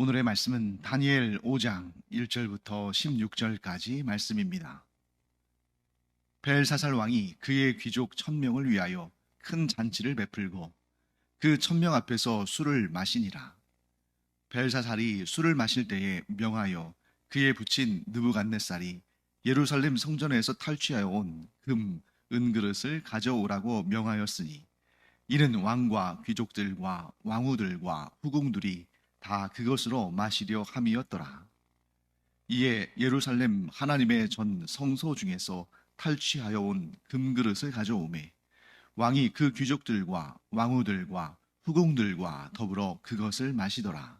오늘의 말씀은 다니엘 5장 1절부터 16절까지 말씀입니다. 벨사살 왕이 그의 귀족 천명을 위하여 큰 잔치를 베풀고 그 천명 앞에서 술을 마시니라. 벨사살이 술을 마실 때에 명하여 그의 부친 느부갓네살이 예루살렘 성전에서 탈취하여 온 금, 은그릇을 가져오라고 명하였으니 이는 왕과 귀족들과 왕후들과 후궁들이 다 그것으로 마시려 함이었더라. 이에 예루살렘 하나님의 전 성소 중에서 탈취하여 온 금그릇을 가져오매 왕이 그 귀족들과 왕후들과 후궁들과 더불어 그것을 마시더라.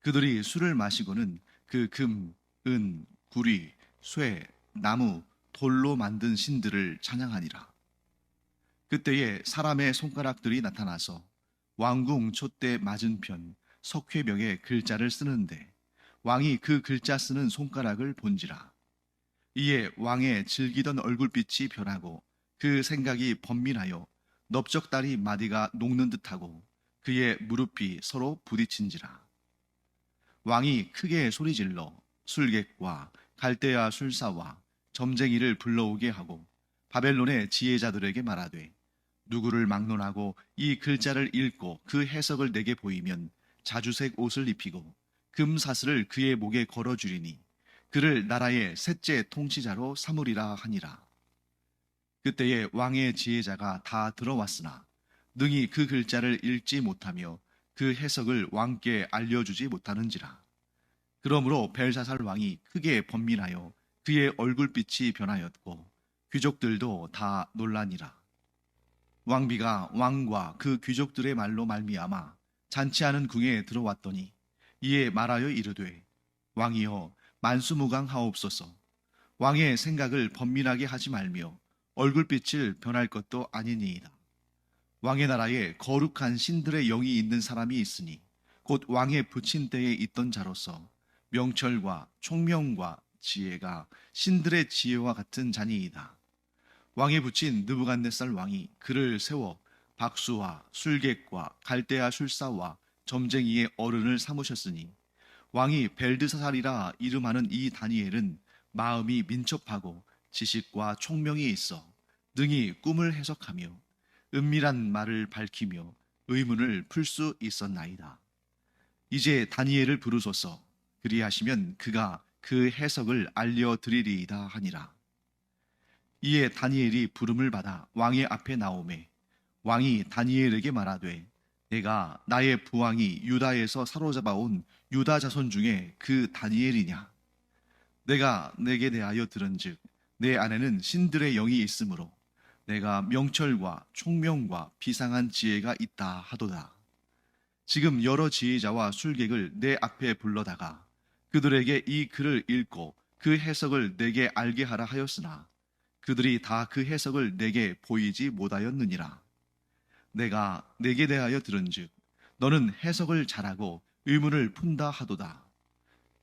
그들이 술을 마시고는 그 금, 은, 구리, 쇠, 나무, 돌로 만든 신들을 찬양하니라. 그때에 사람의 손가락들이 나타나서 왕궁 촛대 맞은편 석회벽에 글자를 쓰는데 왕이 그 글자 쓰는 손가락을 본지라. 이에 왕의 즐기던 얼굴빛이 변하고 그 생각이 번민하여 넓적다리 마디가 녹는 듯하고 그의 무릎이 서로 부딪힌지라. 왕이 크게 소리질러 술객과 갈대아 술사와 점쟁이를 불러오게 하고 바벨론의 지혜자들에게 말하되 누구를 막론하고 이 글자를 읽고 그 해석을 내게 보이면 자주색 옷을 입히고 금사슬을 그의 목에 걸어 주리니 그를 나라의 셋째 통치자로 삼으리라 하니라. 그때에 왕의 지혜자가 다 들어왔으나 능히 그 글자를 읽지 못하며 그 해석을 왕께 알려주지 못하는지라. 그러므로 벨사살 왕이 크게 번민하여 그의 얼굴빛이 변하였고 귀족들도 다 놀라니라. 왕비가 왕과 그 귀족들의 말로 말미암아 잔치하는 궁에 들어왔더니 이에 말하여 이르되 왕이여 만수무강하옵소서 왕의 생각을 번민하게 하지 말며 얼굴빛을 변할 것도 아니니이다. 왕의 나라에 거룩한 신들의 영이 있는 사람이 있으니 곧 왕의 부친 때에 있던 자로서 명철과 총명과 지혜가 신들의 지혜와 같은 자니이다. 왕의 부친 느부갓네살 왕이 그를 세워 박수와 술객과 갈대아 술사와 점쟁이의 어른을 삼으셨으니 왕이 벨드사살이라 이름하는 이 다니엘은 마음이 민첩하고 지식과 총명이 있어 능히 꿈을 해석하며 은밀한 말을 밝히며 의문을 풀 수 있었나이다. 이제 다니엘을 부르소서 그리하시면 그가 그 해석을 알려드리리이다 하니라. 이에 다니엘이 부름을 받아 왕의 앞에 나오매 왕이 다니엘에게 말하되 내가 나의 부왕이 유다에서 사로잡아 온 유다 자손 중에 그 다니엘이냐? 내가 내게 대하여 들은즉 내 안에는 신들의 영이 있으므로 내가 명철과 총명과 비상한 지혜가 있다 하도다. 지금 여러 지혜자와 술객을 내 앞에 불러다가 그들에게 이 글을 읽고 그 해석을 내게 알게 하라 하였으나 그들이 다 그 해석을 내게 보이지 못하였느니라 내가 내게 대하여 들은즉 너는 해석을 잘하고 의문을 푼다 하도다.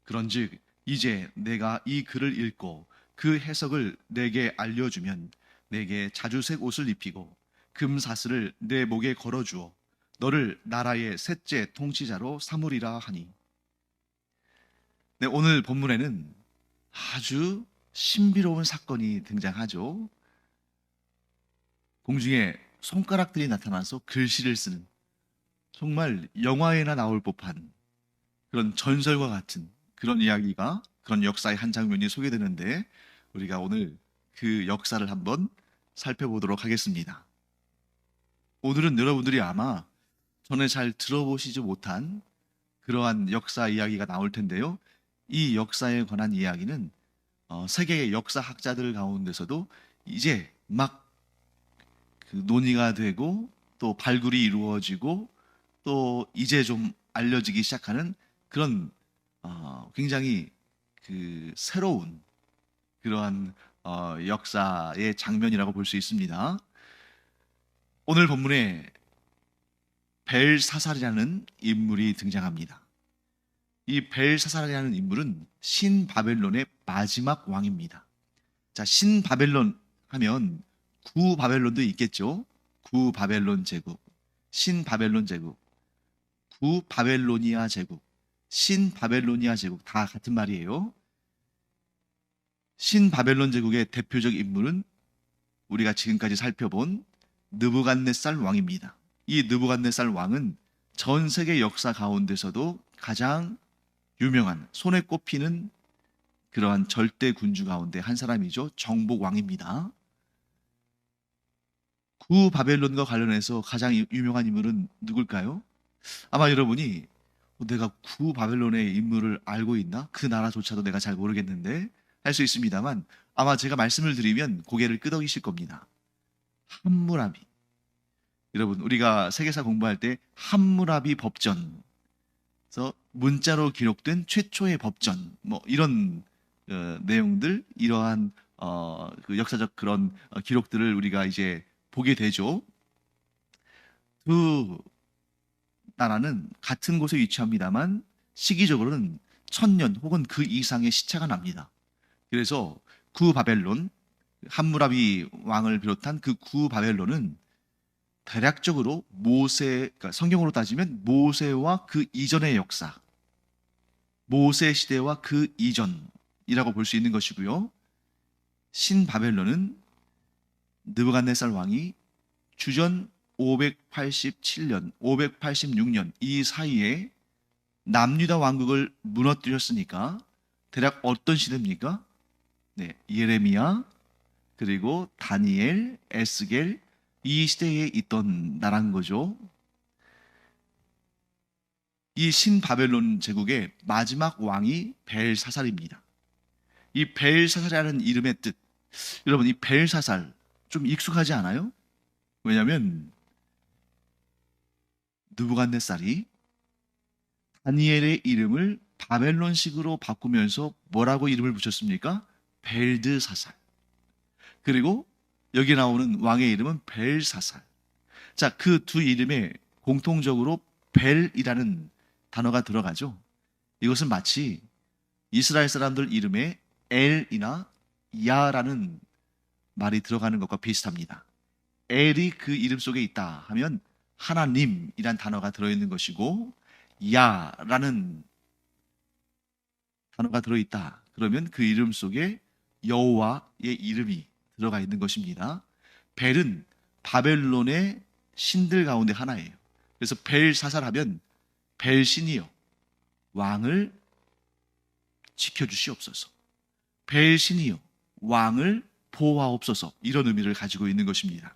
그런즉 이제 내가 이 글을 읽고 그 해석을 내게 알려주면 내게 자주색 옷을 입히고 금사슬을 내 목에 걸어주어 너를 나라의 셋째 통치자로 삼으리라 하니. 네, 오늘 본문에는 아주 신비로운 사건이 등장하죠. 공중에 손가락들이 나타나서 글씨를 쓰는 정말 영화에나 나올 법한 그런 전설과 같은 그런 이야기가 그런 역사의 한 장면이 소개되는데 우리가 오늘 그 역사를 한번 살펴보도록 하겠습니다. 오늘은 여러분들이 아마 전에 잘 들어보시지 못한 그러한 역사 이야기가 나올 텐데요. 이 역사에 관한 이야기는 어, 세계의 역사학자들 가운데서도 이제 막그 논의가 되고 또 발굴이 이루어지고 또 이제 좀 알려지기 시작하는 그런 어, 굉장히 그 새로운 그러한 어, 역사의 장면이라고 볼 수 있습니다. 오늘 본문에 벨사살이라는 인물이 등장합니다. 이 벨사살이라는 인물은 신바벨론의 마지막 왕입니다. 자, 신바벨론 하면 구 바벨론도 있겠죠. 구 바벨론 제국, 신 바벨론 제국, 구 바벨로니아 제국, 신 바벨로니아 제국 다 같은 말이에요. 신 바벨론 제국의 대표적 인물은 우리가 지금까지 살펴본 느부갓네살 왕입니다. 이 느부갓네살 왕은 전 세계 역사 가운데서도 가장 유명한 손에 꼽히는 그러한 절대 군주 가운데 한 사람이죠. 정복 왕입니다. 구 바벨론과 관련해서 가장 유- 유명한 인물은 누굴까요? 아마 여러분이 어, 내가 구 바벨론의 인물을 알고 있나? 그 나라조차도 내가 잘 모르겠는데 할 수 있습니다만 아마 제가 말씀을 드리면 고개를 끄덕이실 겁니다. 함무라비. 여러분 우리가 세계사 공부할 때 함무라비 법전. 그래서 문자로 기록된 최초의 법전 뭐 이런 어, 내용들 이러한 어, 그 역사적 그런 어, 기록들을 우리가 이제 보게 되죠. 두 나라는 같은 곳에 위치합니다만 시기적으로는 천년 혹은 그 이상의 시차가 납니다. 그래서 구 바벨론 함무라비 왕을 비롯한 그 구 바벨론은 대략적으로 모세 그러니까 성경으로 따지면 모세와 그 이전의 역사 모세 시대와 그 이전이라고 볼 수 있는 것이고요. 신 바벨론은 느부갓네살 왕이 주전 587년, 586년 이 사이에 남유다 왕국을 무너뜨렸으니까 대략 어떤 시대입니까? 네, 예레미야 그리고 다니엘, 에스겔 이 시대에 있던 나라인 거죠. 이 신바벨론 제국의 마지막 왕이 벨사살입니다. 이 벨사살이라는 이름의 뜻, 여러분 이 벨사살 좀 익숙하지 않아요? 왜냐하면 느부갓네살이 다니엘의 이름을 바벨론식으로 바꾸면서 뭐라고 이름을 붙였습니까? 벨드사살. 그리고 여기 나오는 왕의 이름은 벨사살. 자, 그 두 이름에 공통적으로 벨이라는 단어가 들어가죠. 이것은 마치 이스라엘 사람들 이름에 엘이나 야라는 말이 들어가는 것과 비슷합니다. 엘이 그 이름 속에 있다 하면 하나님이란 단어가 들어있는 것이고 야라는 단어가 들어있다. 그러면 그 이름 속에 여호와의 이름이 들어가 있는 것입니다. 벨은 바벨론의 신들 가운데 하나예요. 그래서 벨 사살하면 벨신이요 왕을 지켜주시옵소서. 벨신이요 왕을 보호하옵소서 이런 의미를 가지고 있는 것입니다.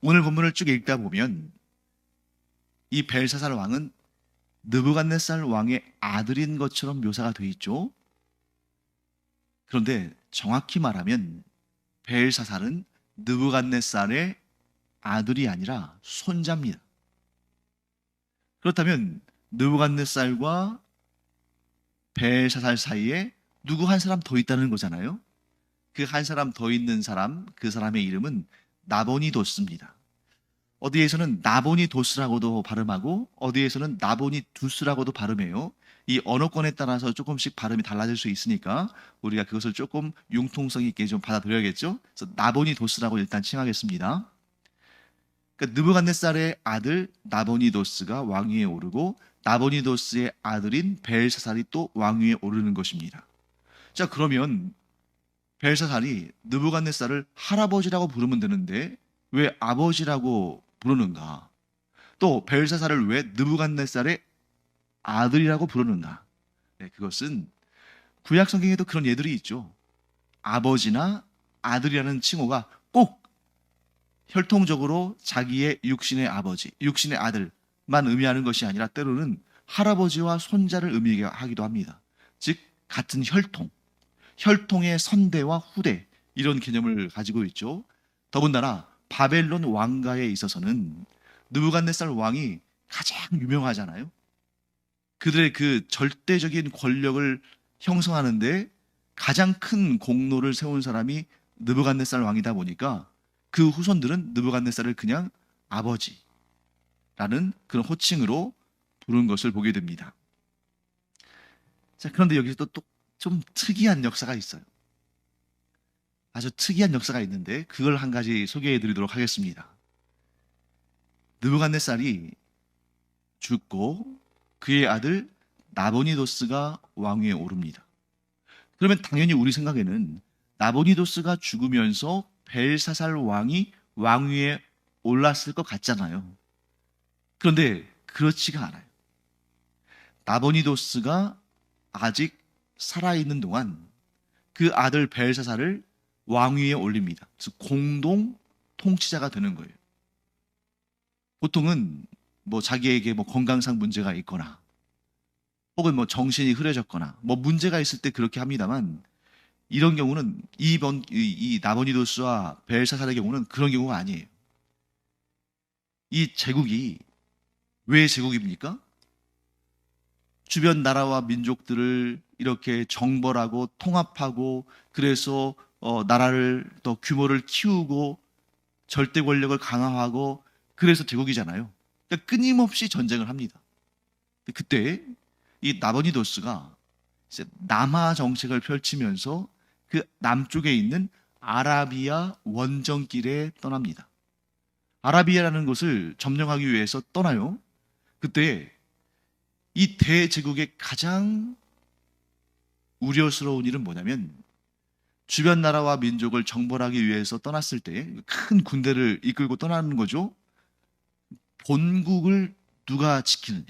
오늘 본문을 쭉 읽다 보면 이 벨사살 왕은 느부갓네살 왕의 아들인 것처럼 묘사가 되어 있죠. 그런데 정확히 말하면 벨사살은 느부갓네살의 아들이 아니라 손자입니다. 그렇다면 느부갓네살과 벨사살 사이에 누구 한 사람 더 있다는 거잖아요. 그 한 사람 더 있는 사람, 그 사람의 이름은 나보니도스입니다. 어디에서는 나보니도스라고도 발음하고 어디에서는 나보니두스라고도 발음해요. 이 언어권에 따라서 조금씩 발음이 달라질 수 있으니까 우리가 그것을 조금 융통성 있게 좀 받아들여야겠죠. 그래서 나보니도스라고 일단 칭하겠습니다. 그러니까 느부갓네살의 아들 나보니도스가 왕위에 오르고 나보니도스의 아들인 벨사살이 또 왕위에 오르는 것입니다. 자 그러면 벨사살이 느부갓네살을 할아버지라고 부르면 되는데 왜 아버지라고 부르는가? 또 벨사살을 왜 느부갓네살의 아들이라고 부르는가? 네, 그것은 구약 성경에도 그런 예들이 있죠. 아버지나 아들이라는 칭호가 꼭 혈통적으로 자기의 육신의 아버지, 육신의 아들만 의미하는 것이 아니라 때로는 할아버지와 손자를 의미하기도 합니다. 즉 같은 혈통, 혈통의 선대와 후대 이런 개념을 가지고 있죠. 더군다나 바벨론 왕가에 있어서는 느부갓네살 왕이 가장 유명하잖아요. 그들의 그 절대적인 권력을 형성하는데 가장 큰 공로를 세운 사람이 느부갓네살 왕이다 보니까 그 후손들은 느부갓네살을 그냥 아버지라는 그런 호칭으로 부른 것을 보게 됩니다. 자, 그런데 여기서 또 좀 특이한 역사가 있어요. 아주 특이한 역사가 있는데 그걸 한 가지 소개해 드리도록 하겠습니다. 느부갓네살이 죽고 그의 아들 나보니도스가 왕위에 오릅니다. 그러면 당연히 우리 생각에는 나보니도스가 죽으면서 벨사살 왕이 왕위에 올랐을 것 같잖아요. 그런데 그렇지가 않아요. 나보니도스가 아직 살아있는 동안 그 아들 벨사살을 왕위에 올립니다. 그래서 공동 통치자가 되는 거예요. 보통은 뭐 자기에게 뭐 건강상 문제가 있거나 혹은 뭐 정신이 흐려졌거나 뭐 문제가 있을 때 그렇게 합니다만 이런 경우는 이번 이, 이 나보니도스와 벨사살의 경우는 그런 경우가 아니에요. 이 제국이 왜 제국입니까? 주변 나라와 민족들을 이렇게 정벌하고 통합하고 그래서 어, 나라를 더 규모를 키우고 절대 권력을 강화하고 그래서 제국이잖아요. 그러니까 끊임없이 전쟁을 합니다. 그때 이 나보니도스가 이제 남하 정책을 펼치면서 그 남쪽에 있는 아라비아 원정길에 떠납니다. 아라비아라는 곳을 점령하기 위해서 떠나요. 그때 이 대제국의 가장 우려스러운 일은 뭐냐면 주변 나라와 민족을 정벌하기 위해서 떠났을 때 큰 군대를 이끌고 떠나는 거죠. 본국을 누가 지키느냐.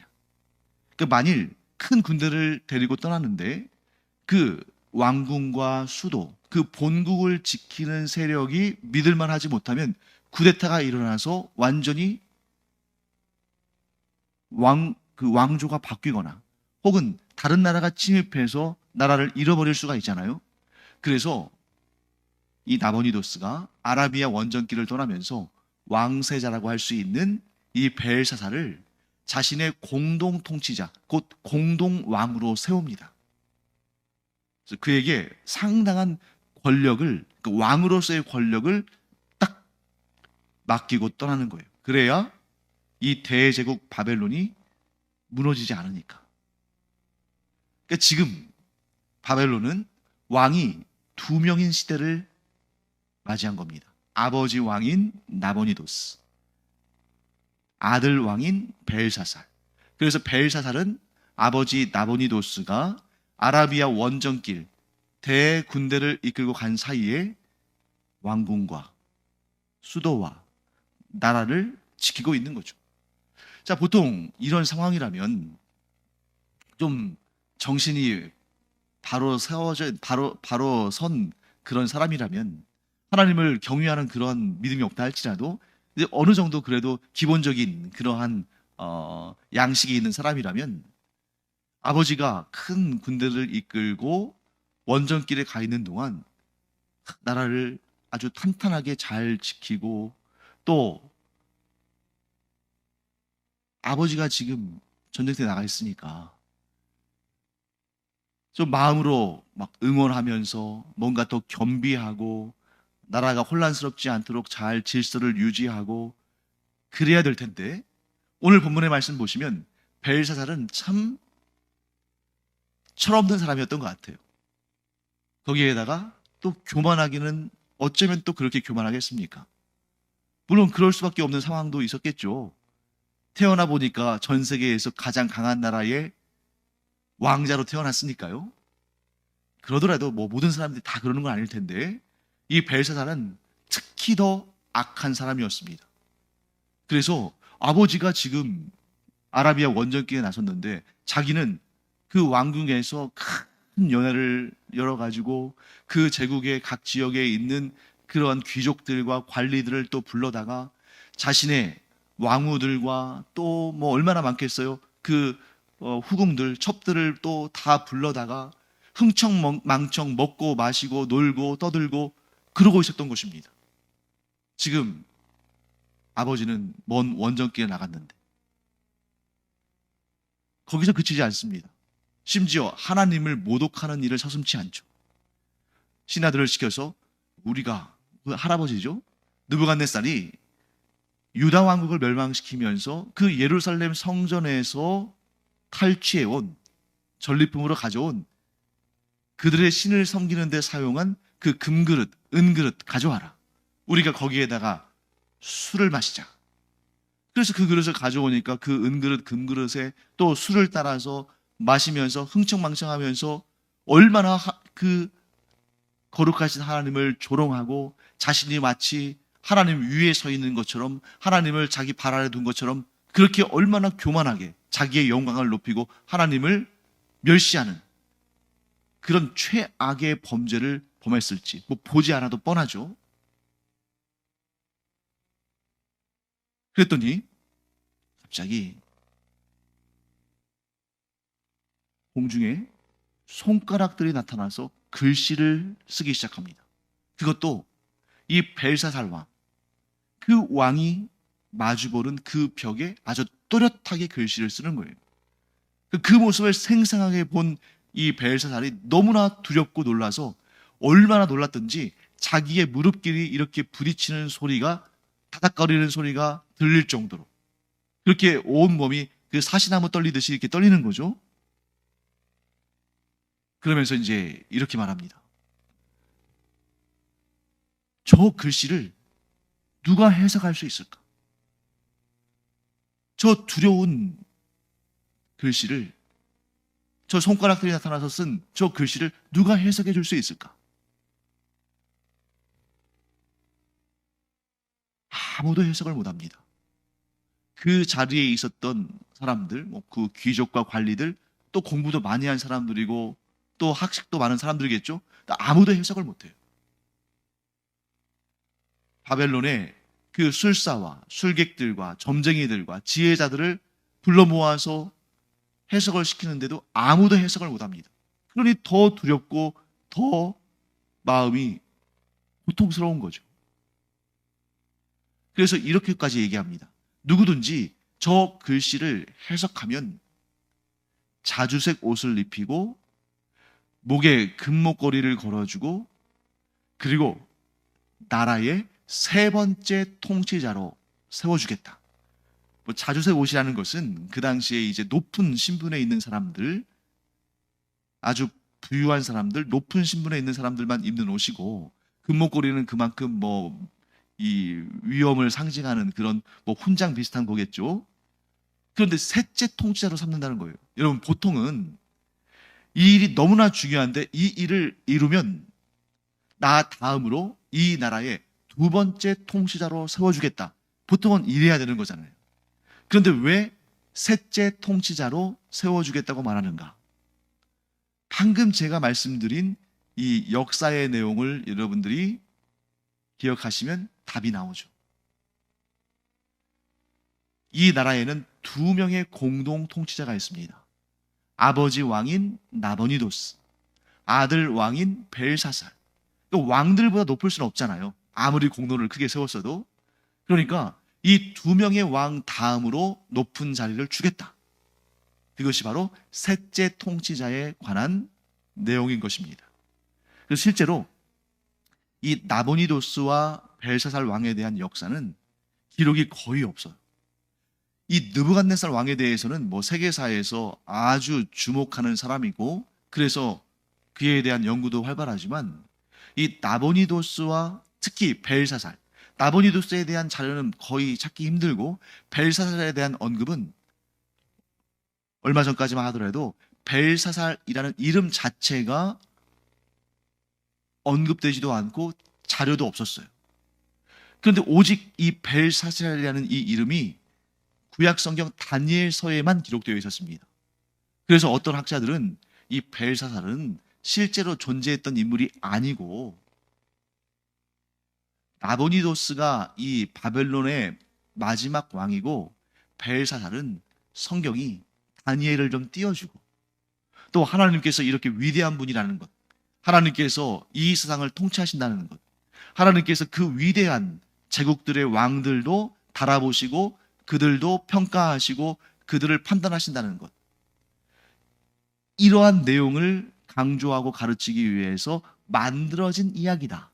그러니까 만일 큰 군대를 데리고 떠났는데 그 왕궁과 수도, 그 본국을 지키는 세력이 믿을만 하지 못하면 쿠데타가 일어나서 완전히 왕, 그 왕조가 바뀌거나 혹은 다른 나라가 침입해서 나라를 잃어버릴 수가 있잖아요. 그래서 이 나보니도스가 아라비아 원정길을 떠나면서 왕세자라고 할 수 있는 이 벨사사를 자신의 공동 통치자, 곧 공동 왕으로 세웁니다. 그래서 그에게 상당한 권력을, 그 왕으로서의 권력을 딱 맡기고 떠나는 거예요. 그래야 이 대제국 바벨론이 무너지지 않으니까. 그러니까 지금 바벨론은 왕이 두 명인 시대를 맞이한 겁니다. 아버지 왕인 나보니도스, 아들 왕인 벨사살. 그래서 벨사살은 아버지 나보니도스가 아라비아 원정길 대군대를 이끌고 간 사이에 왕궁과 수도와 나라를 지키고 있는 거죠. 자, 보통 이런 상황이라면 좀 정신이 바로 세워져 바로 바로 선 그런 사람이라면 하나님을 경외하는 그런 믿음이 없다 할지라도 이제 어느 정도 그래도 기본적인 그러한 어, 양식이 있는 사람이라면 아버지가 큰 군대를 이끌고 원정길에 가 있는 동안 나라를 아주 탄탄하게 잘 지키고 또 아버지가 지금 전쟁터에 나가 있으니까 좀 마음으로 막 응원하면서 뭔가 더 겸비하고 나라가 혼란스럽지 않도록 잘 질서를 유지하고 그래야 될 텐데 오늘 본문의 말씀 보시면 벨사살은 참 철없는 사람이었던 것 같아요. 거기에다가 또 교만하기는 어쩌면 또 그렇게 교만하겠습니까? 물론 그럴 수밖에 없는 상황도 있었겠죠. 태어나 보니까 전 세계에서 가장 강한 나라의 왕자로 태어났으니까요. 그러더라도 뭐 모든 사람들이 다 그러는 건 아닐 텐데 이 벨사살은 특히 더 악한 사람이었습니다. 그래서 아버지가 지금 아라비아 원정길에 나섰는데 자기는 그 왕궁에서 큰 연회를 열어가지고 그 제국의 각 지역에 있는 그러한 귀족들과 관리들을 또 불러다가 자신의 왕후들과 또 뭐 얼마나 많겠어요? 그 어, 후궁들, 첩들을 또 다 불러다가 흥청망청 먹고 마시고 놀고 떠들고 그러고 있었던 것입니다. 지금 아버지는 먼 원정길에 나갔는데 거기서 그치지 않습니다. 심지어 하나님을 모독하는 일을 서슴치 않죠. 신하들을 시켜서 우리가 그 할아버지죠. 느부갓네살이 유다 왕국을 멸망시키면서 그 예루살렘 성전에서 탈취해 온 전리품으로 가져온 그들의 신을 섬기는 데 사용한 그 금그릇, 은그릇 가져와라. 우리가 거기에다가 술을 마시자. 그래서 그 그릇을 가져오니까 그 은그릇, 금그릇에 또 술을 따라서 마시면서 흥청망청하면서 얼마나 하- 그 거룩하신 하나님을 조롱하고 자신이 마치 하나님 위에 서 있는 것처럼 하나님을 자기 발 아래 둔 것처럼 그렇게 얼마나 교만하게 자기의 영광을 높이고 하나님을 멸시하는 그런 최악의 범죄를 범했을지 뭐 보지 않아도 뻔하죠. 그랬더니 갑자기 공중에 손가락들이 나타나서 글씨를 쓰기 시작합니다. 그것도 이 벨사살 왕, 그 왕이 마주보는 그 벽에 아주 또렷하게 글씨를 쓰는 거예요. 그- 그 모습을 생생하게 본 이 벨사살이 너무나 두렵고 놀라서 얼마나 놀랐던지 자기의 무릎끼리 이렇게 부딪히는 소리가 타닥거리는 소리가 들릴 정도로 그렇게 온 몸이 그 사시나무 떨리듯이 이렇게 떨리는 거죠. 그러면서 이제 이렇게 말합니다. 저 글씨를 누가 해석할 수 있을까? 저 두려운 글씨를 저 손가락들이 나타나서 쓴 저 글씨를 누가 해석해 줄 수 있을까? 아무도 해석을 못 합니다. 그 자리에 있었던 사람들, 뭐 그 귀족과 관리들, 또 공부도 많이 한 사람들이고 또 학식도 많은 사람들이겠죠. 아무도 해석을 못 해요. 바벨론의 그 술사와 술객들과 점쟁이들과 지혜자들을 불러 모아서 해석을 시키는데도 아무도 해석을 못 합니다. 그러니 더 두렵고 더 마음이 고통스러운 거죠. 그래서 이렇게까지 얘기합니다. 누구든지 저 글씨를 해석하면 자주색 옷을 입히고 목에 금목걸이를 걸어주고 그리고 나라의 세 번째 통치자로 세워주겠다. 뭐 자주색 옷이라는 것은 그 당시에 이제 높은 신분에 있는 사람들, 아주 부유한 사람들, 높은 신분에 있는 사람들만 입는 옷이고 금목걸이는 그만큼 뭐 이 위엄을 상징하는 그런 뭐 훈장 비슷한 거겠죠. 그런데 셋째 통치자로 삼는다는 거예요. 여러분 보통은 이 일이 너무나 중요한데 이 일을 이루면 나 다음으로 이 나라의 두 번째 통치자로 세워주겠다. 보통은 이래야 되는 거잖아요. 그런데 왜 셋째 통치자로 세워주겠다고 말하는가? 방금 제가 말씀드린 이 역사의 내용을 여러분들이 기억하시면 답이 나오죠. 이 나라에는 두 명의 공동 통치자가 있습니다. 아버지 왕인 나버니도스, 아들 왕인 벨사살. 왕들보다 높을 수는 없잖아요. 아무리 공로를 크게 세웠어도. 그러니까 이 두 명의 왕 다음으로 높은 자리를 주겠다. 그것이 바로 셋째 통치자에 관한 내용인 것입니다. 그래서 실제로 이 나보니도스와 벨사살 왕에 대한 역사는 기록이 거의 없어요. 이 느부갓네살 왕에 대해서는 뭐 세계사에서 아주 주목하는 사람이고 그래서 그에 대한 연구도 활발하지만 이 나보니도스와 특히 벨사살 나보니도스에 대한 자료는 거의 찾기 힘들고 벨사살에 대한 언급은 얼마 전까지만 하더라도 벨사살이라는 이름 자체가 언급되지도 않고 자료도 없었어요. 그런데 오직 이 벨사살이라는 이 이름이 구약 성경 다니엘서에만 기록되어 있었습니다. 그래서 어떤 학자들은 이 벨사살은 실제로 존재했던 인물이 아니고 나보니도스가 이 바벨론의 마지막 왕이고 벨사살은 성경이 다니엘을 좀 띄워주고 또 하나님께서 이렇게 위대한 분이라는 것 하나님께서 이 세상을 통치하신다는 것 하나님께서 그 위대한 제국들의 왕들도 달아보시고 그들도 평가하시고 그들을 판단하신다는 것 이러한 내용을 강조하고 가르치기 위해서 만들어진 이야기다.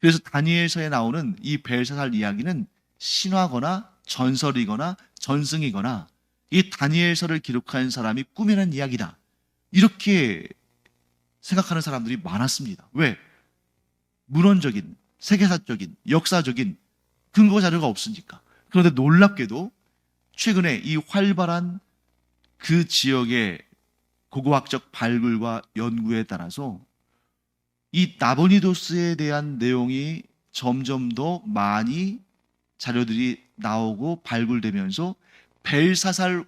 그래서 다니엘서에 나오는 이 벨사살 이야기는 신화거나 전설이거나 전승이거나 이 다니엘서를 기록한 사람이 꾸며낸 이야기다. 이렇게 생각하는 사람들이 많았습니다. 왜? 문헌적인, 세계사적인, 역사적인 근거 자료가 없으니까. 그런데 놀랍게도 최근에 이 활발한 그 지역의 고고학적 발굴과 연구에 따라서 이 나보니도스에 대한 내용이 점점 더 많이 자료들이 나오고 발굴되면서 벨사살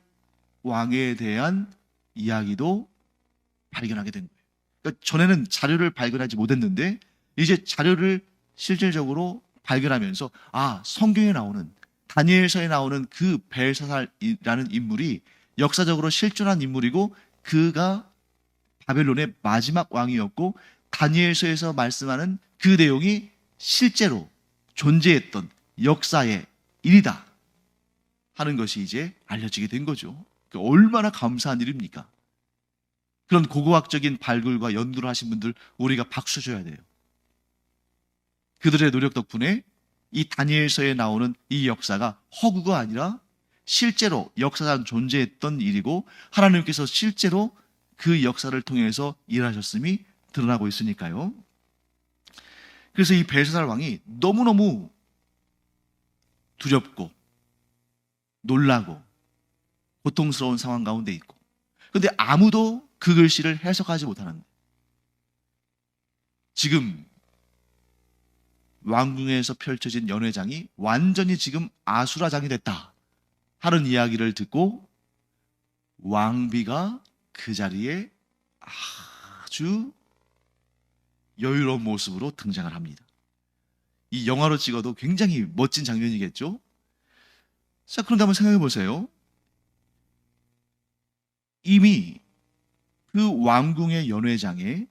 왕에 대한 이야기도 발견하게 된 거예요. 그러니까 전에는 자료를 발견하지 못했는데 이제 자료를 실질적으로 발견하면서 아 성경에 나오는 다니엘서에 나오는 그 벨사살이라는 인물이 역사적으로 실존한 인물이고 그가 바벨론의 마지막 왕이었고 다니엘서에서 말씀하는 그 내용이 실제로 존재했던 역사의 일이다 하는 것이 이제 알려지게 된 거죠. 그 얼마나 감사한 일입니까? 그런 고고학적인 발굴과 연구를 하신 분들 우리가 박수 줘야 돼요. 그들의 노력 덕분에 이 다니엘서에 나오는 이 역사가 허구가 아니라 실제로 역사상 존재했던 일이고 하나님께서 실제로 그 역사를 통해서 일하셨음이 드러나고 있으니까요. 그래서 이 벨사살 왕이 너무너무 두렵고 놀라고 고통스러운 상황 가운데 있고 근데 아무도 그 글씨를 해석하지 못하는 지금 왕궁에서 펼쳐진 연회장이 완전히 지금 아수라장이 됐다 하는 이야기를 듣고 왕비가 그 자리에 아주 여유로운 모습으로 등장을 합니다. 이 영화로 찍어도 굉장히 멋진 장면이겠죠? 자, 그런데 한번 생각해 보세요. 이미 그 왕궁의 연회장에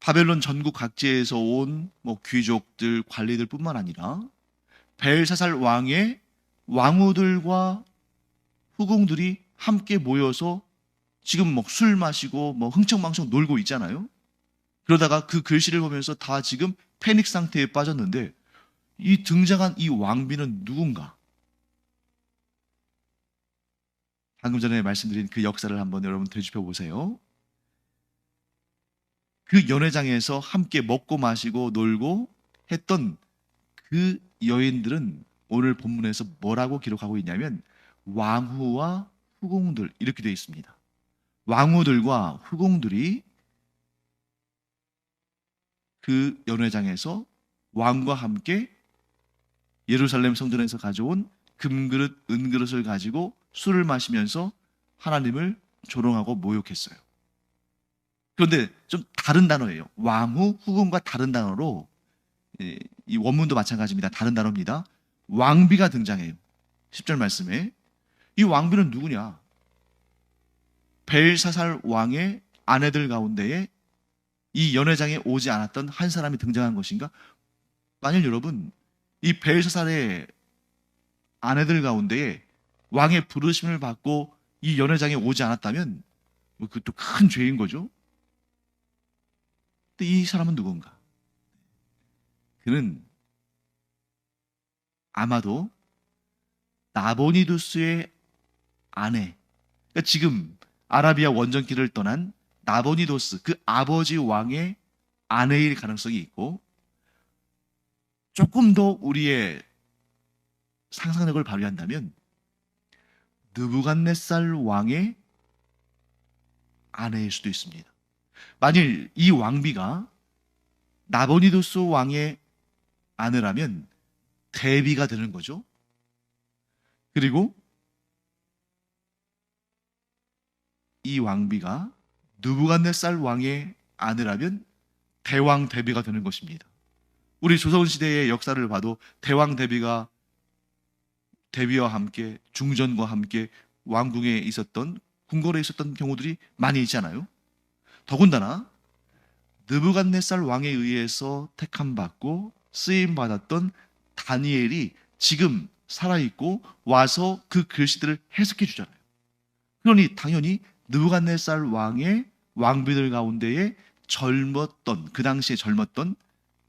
바벨론 전국 각지에서 온 뭐 귀족들, 관리들 뿐만 아니라 벨사살 왕의 왕후들과 후궁들이 함께 모여서 지금 뭐 술 마시고 뭐 흥청망청 놀고 있잖아요. 그러다가 그 글씨를 보면서 다 지금 패닉 상태에 빠졌는데 이 등장한 이 왕비는 누군가? 방금 전에 말씀드린 그 역사를 한번 여러분 되짚어 보세요. 그 연회장에서 함께 먹고 마시고 놀고 했던 그 여인들은 오늘 본문에서 뭐라고 기록하고 있냐면 왕후와 후궁들 이렇게 되어 있습니다. 왕후들과 후궁들이 그 연회장에서 왕과 함께 예루살렘 성전에서 가져온 금그릇, 은그릇을 가지고 술을 마시면서 하나님을 조롱하고 모욕했어요. 그런데 좀 다른 단어예요. 왕후, 후궁과 다른 단어로 예, 이 원문도 마찬가지입니다. 다른 단어입니다. 왕비가 등장해요. 10절 말씀에 이 왕비는 누구냐? 벨사살 왕의 아내들 가운데에 이 연회장에 오지 않았던 한 사람이 등장한 것인가? 만일 여러분 이 벨사살의 아내들 가운데에 왕의 부르심을 받고 이 연회장에 오지 않았다면 뭐 그것도 큰 죄인 거죠. 근데 이 사람은 누군가? 그는 아마도 나보니두스의 아내. 그러니까 지금 아라비아 원정길을 떠난 나보니도스 그 아버지 왕의 아내일 가능성이 있고 조금 더 우리의 상상력을 발휘한다면 느부갓네살 왕의 아내일 수도 있습니다. 만일 이 왕비가 나보니도스 왕의 아내라면 대비가 되는 거죠. 그리고 이 왕비가 느부갓네살 왕의 아내라면 대왕 대비가 되는 것입니다. 우리 조선 시대의 역사를 봐도 대왕 대비가 대비와 함께 중전과 함께 왕궁에 있었던 궁궐에 있었던 경우들이 많이 있잖아요. 더군다나 느부갓네살 왕에 의해서 택함 받고 쓰임 받았던 다니엘이 지금 살아 있고 와서 그 글씨들을 해석해 주잖아요. 그러니 당연히 느부갓네살 왕의 왕비들 가운데에 젊었던 그 당시에 젊었던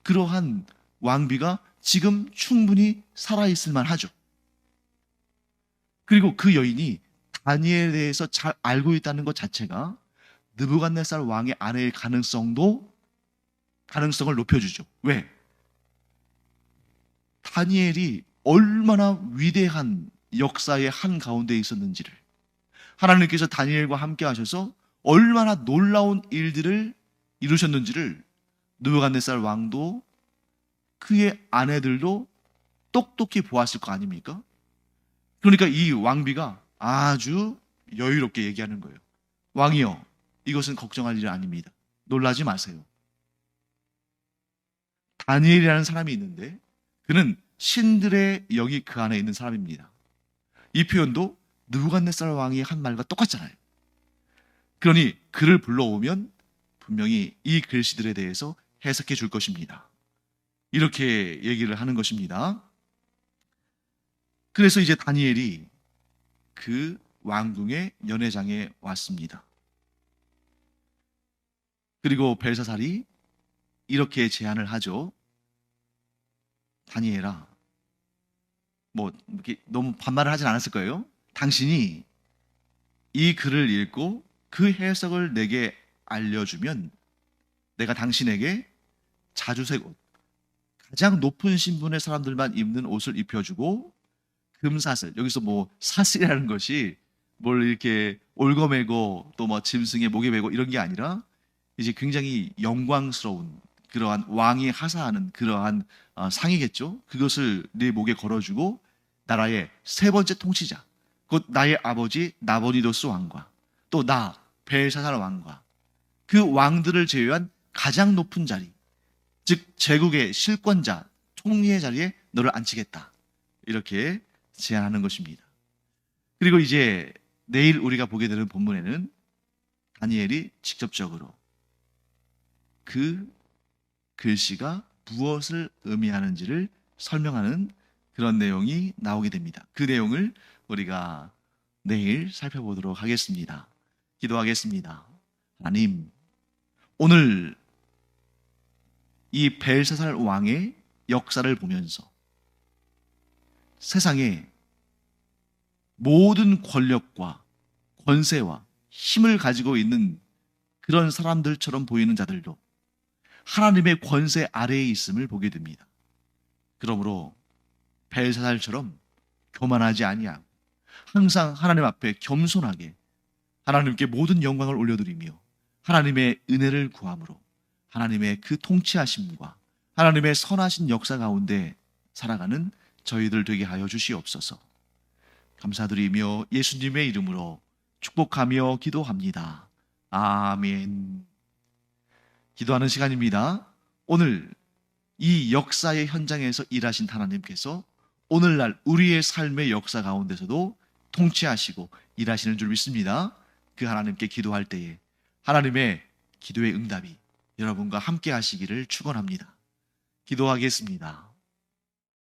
그러한 왕비가 지금 충분히 살아 있을 만하죠. 그리고 그 여인이 다니엘에 대해서 잘 알고 있다는 것 자체가 느부갓네살 왕의 아내일 가능성도 가능성을 높여주죠. 왜? 다니엘이 얼마나 위대한 역사의 한 가운데 있었는지를 하나님께서 다니엘과 함께 하셔서 얼마나 놀라운 일들을 이루셨는지를 느부갓네살 왕도 그의 아내들도 똑똑히 보았을 거 아닙니까? 그러니까 이 왕비가 아주 여유롭게 얘기하는 거예요. 왕이여, 이것은 걱정할 일 아닙니다. 놀라지 마세요. 다니엘이라는 사람이 있는데 그는 신들의 영이 그 안에 있는 사람입니다. 이 표현도 느부갓네살 왕이 한 말과 똑같잖아요. 그러니 그를 불러오면 분명히 이 글씨들에 대해서 해석해 줄 것입니다. 이렇게 얘기를 하는 것입니다. 그래서 이제 다니엘이 그 왕궁의 연회장에 왔습니다. 그리고 벨사살이 이렇게 제안을 하죠. 다니엘아, 뭐 이렇게 너무 반말을 하진 않았을 거예요. 당신이 이 글을 읽고 그 해석을 내게 알려주면 내가 당신에게 자주색 옷, 가장 높은 신분의 사람들만 입는 옷을 입혀주고 금사슬, 여기서 뭐 사슬이라는 것이 뭘 이렇게 올거매고 또 뭐 짐승의 목에 매고 이런 게 아니라 이제 굉장히 영광스러운 그러한 왕이 하사하는 그러한 어, 상이겠죠. 그것을 내 목에 걸어주고 나라의 세 번째 통치자, 곧 나의 아버지 나보니도스 왕과 또 나 벨사살 왕과 그 왕들을 제외한 가장 높은 자리, 즉 제국의 실권자, 총리의 자리에 너를 앉히겠다. 이렇게 제안하는 것입니다. 그리고 이제 내일 우리가 보게 되는 본문에는 다니엘이 직접적으로 그 글씨가 무엇을 의미하는지를 설명하는 그런 내용이 나오게 됩니다. 그 내용을 우리가 내일 살펴보도록 하겠습니다. 기도하겠습니다. 하나님, 오늘 이 벨사살 왕의 역사를 보면서 세상에 모든 권력과 권세와 힘을 가지고 있는 그런 사람들처럼 보이는 자들도 하나님의 권세 아래에 있음을 보게 됩니다. 그러므로 벨사살처럼 교만하지 아니하고 항상 하나님 앞에 겸손하게 하나님께 모든 영광을 올려드리며 하나님의 은혜를 구함으로 하나님의 그 통치하심과 하나님의 선하신 역사 가운데 살아가는 저희들 되게 하여 주시옵소서. 감사드리며 예수님의 이름으로 축복하며 기도합니다. 아멘. 기도하는 시간입니다. 오늘 이 역사의 현장에서 일하신 하나님께서 오늘날 우리의 삶의 역사 가운데서도 통치하시고 일하시는 줄 믿습니다. 그 하나님께 기도할 때에 하나님의 기도의 응답이 여러분과 함께 하시기를 축원합니다. 기도하겠습니다.